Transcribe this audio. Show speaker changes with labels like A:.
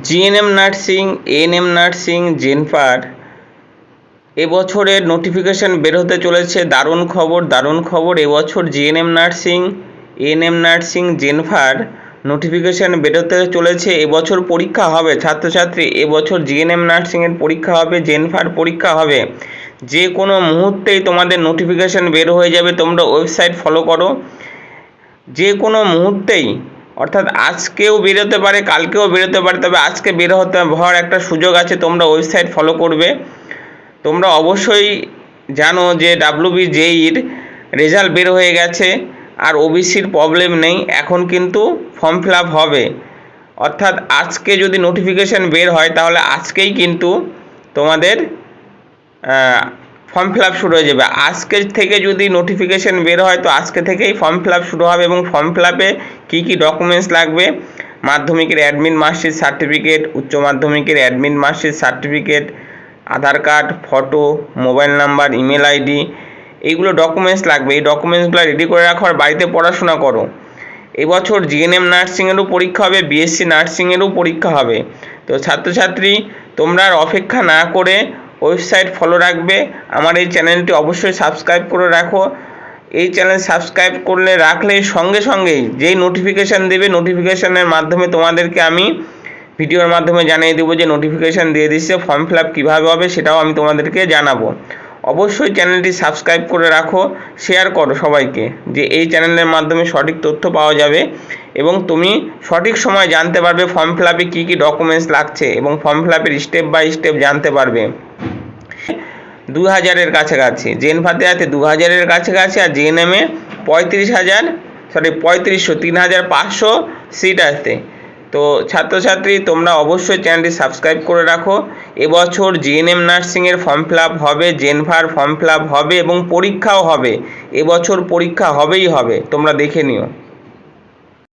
A: GNM nursing ANM nursing জেনফার এবছরের notification বের হতে চলেছে দারুণ খবর দারুণ খবর এবছর জিএনএম নার্সিং এএনএম নার্সিং জেনফার নোটিফিকেশন বেরোতে চলেছে এবছর পরীক্ষা হবে, ছাত্রছাত্রী এবছর জিএনএম নার্সিংয়ের পরীক্ষা হবে, জেনফার পরীক্ষা হবে। যে কোনো মুহূর্তেই তোমাদের নোটিফিকেশন বের হয়ে যাবে, তোমরা ওয়েবসাইট ফলো করো। যে কোনো মুহূর্তেই অর্থাৎ আজকেও বেরোতে পারে, কালকেও বেরোতে পারে, তবে আজকে বের হতে হওয়ার একটা সুযোগ আছে, তোমরা ওয়েবসাইট ফলো করবে। তোমরা অবশ্যই জানো যে ডাব্লিউবি জেইর রেজাল্ট বের হয়ে গেছে, আর ওবিসির প্রবলেম নেই, এখন কিন্তু ফর্ম ফিল হবে। অর্থাৎ আজকে যদি নোটিফিকেশান বের হয়, তাহলে আজকেই কিন্তু তোমাদের ফর্ম ফিল আপ শুরু হয়ে যাবে। আজকে থেকে যদি নোটিফিকেশান বের হয়, তো আজকে থেকেই ফর্ম ফিল আপ শুরু হবে এবং ফর্ম ফিল আপে কী কী ডকুমেন্টস লাগবে? মাধ্যমিকের অ্যাডমিন মার্কশিট সার্টিফিকেট উচ্চ মাধ্যমিকের admit marksheet certificate Aadhaar card photo mobile number email ID এইগুলো ডকুমেন্টস লাগবে। এই ডকুমেন্টসগুলো রেডি করে রাখো আর বাড়িতে পড়াশোনা করো। এবছর জিএনএম নার্সিংয়েরও পরীক্ষা হবে বিএসসি নার্সিংয়েরও পরীক্ষা হবে। তো ছাত্রছাত্রী, তোমরা আর অপেক্ষা না করে ওয়েবসাইট ফলো রাখবে। আমার এই চ্যানেলটি অবশ্যই সাবস্ক্রাইব করে রাখো। এই চ্যানেল সাবস্ক্রাইব করলে রাখলে সঙ্গে সঙ্গেই যেই নোটিফিকেশান দেবে নোটিফিকেশানের মাধ্যমে তোমাদেরকে আমি ভিডিওর মাধ্যমে জানিয়ে দেবো যে নোটিফিকেশান দিয়ে দিচ্ছে ফর্ম ফিল আপ কীভাবে হবে সেটাও আমি তোমাদেরকে জানাব। অবশ্যই চ্যানেলটি সাবস্ক্রাইব করে রাখো শেয়ার করো সবাইকে, যে এই চ্যানেলের মাধ্যমে সঠিক তথ্য পাওয়া যাবে এবং তুমি সঠিক সময় জানতে পারবে ফর্ম ফিল আপে কী কী ডকুমেন্টস লাগছে এবং ফর্ম ফিল আপের স্টেপ বাই স্টেপ জানতে পারবে। দু হাজারের কাছাকাছি। জেন ফাতেহাতে দু হাজারের কাছাকাছি আর জেএনএমে পঁয়ত্রিশ হাজার সরি পঁয়ত্রিশশো তিন হাজার পাঁচশো সিট আছে তো ছাত্রছাত্রী, তোমরা অবশ্যই চ্যানেলটি সাবস্ক্রাইব করে রাখো। এবছর জিএনএম নার্সিংয়ের ফর্ম ফিল আপ হবে, জেনভার ফর্ম ফিল আপ হবে এবং পরীক্ষাও হবে। এবছর পরীক্ষা হবেই হবে, তোমরা দেখে নিও।